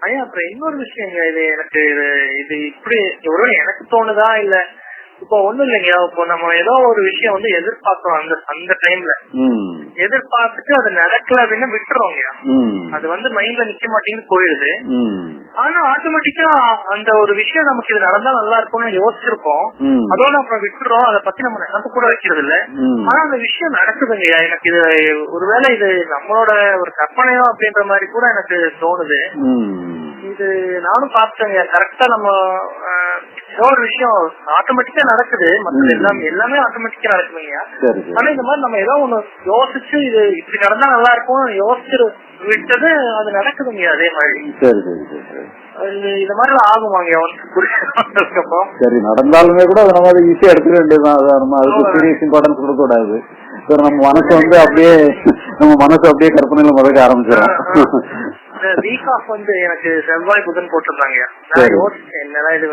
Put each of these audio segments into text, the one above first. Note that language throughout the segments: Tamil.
ஐயா அப்புறம் இன்னொரு விஷயம் இது எனக்கு இது இது இப்படி ஒருவேளை எனக்கு தோணுதா இல்ல இப்போ ஒண்ணும் இல்லைங்க. இப்போ நம்ம ஏதோ ஒரு விஷயம் வந்து எதிர்பார்க்கிறோம் அந்த அந்த டைம்ல எதிர்பார்த்துட்டு அது நடக்கல அப்படின்னு விட்டுறோங்க. அது வந்து மைண்ட்ல நிக்க மாட்டேங்குது போயிடுது. ஆனா ஆட்டோமேட்டிக்கா அந்த ஒரு விஷயம் நமக்கு இது நடந்தா நல்லா இருக்கும்னு யோசிச்சிருப்போம். ம். அதோட அப்புறம் விட்டுறோம். அதை பத்தி நம்ம நினைப்பு கூட வைக்கிறது இல்ல. ஆனா அந்த விஷயம் நடக்குதுங்கய்யா எனக்கு இது ஒருவேளை இது நம்மளோட ஒரு கற்பனையோ அப்படின்ற மாதிரி கூட எனக்கு தோணுது. இது நானும் பார்த்தேங்க கரெக்டா நம்ம ஏதோ ஒரு விஷயம் ஆட்டோமேட்டிக்கா நடக்குது. மற்றது. எல்லாமே எல்லாமே ஆட்டோமேட்டிக்கா நடக்குதுங்க சரி சரி. ஆனா இந்த மாதிரி நம்ம ஏதோ ஒண்ணு யோசிச்சு இது இப்படி நடந்தா நல்லா இருக்கும் யோசிச்சு விட்டது அது நடக்குதுங்க அதே மாதிரி. சரி சரி சரி இந்த மாதிரி ஆகுமாங்க புரிஞ்சதுக்கப்புறம் சரி நடந்தாலுமே கூட அதை நம்ம ஈஸியா எடுத்துக்க வேண்டியதுதான். நம்ம அதுக்கு சீரியஸ் இம்பார்ட்டன்ஸ் கொடுக்க கூடாது சரி நம்ம மனசு வந்து அப்படியே நம்ம மனசு அப்படியே கற்பனையில முதக்க ஆரம்பிச்சிடும் வீக் ஆஃப் வந்து எனக்கு செவ்வாய் புதன் போட்டிருந்தாங்க. நான் யோசிச்சேன் என்னடா இது.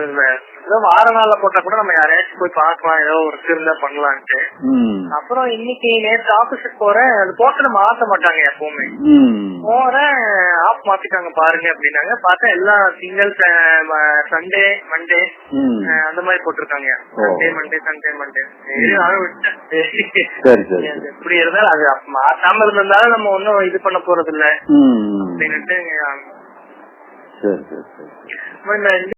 ஏதோ வார நாள்ல போட்டா கூட நம்ம யாரையாச்சும் போய் பார்க்கலாம். ஏதோ ஒரு இருந்தா பண்ணலான்ட்டு. அப்புறம் இன்னைக்கு நேற்று ஆபீஸுக்கு போறேன். அது போட்டு மாத்த மாட்டாங்க எப்பவுமே. போறேன். ஆஃப் மாத்திட்டாங்க பாருங்க அப்படின்னாங்க. பார்த்தா எல்லாம் சிங்கிள் சண்டே மண்டே அந்த மாதிரி போட்டிருக்காங்க. சண்டே மண்டே சண்டே மண்டே எப்படி இருந்தாலும் அது மாத்தாம இருந்திருந்தாலும் நம்ம ஒன்னும் இது பண்ண போறது இல்ல அப்படின்னுட்டு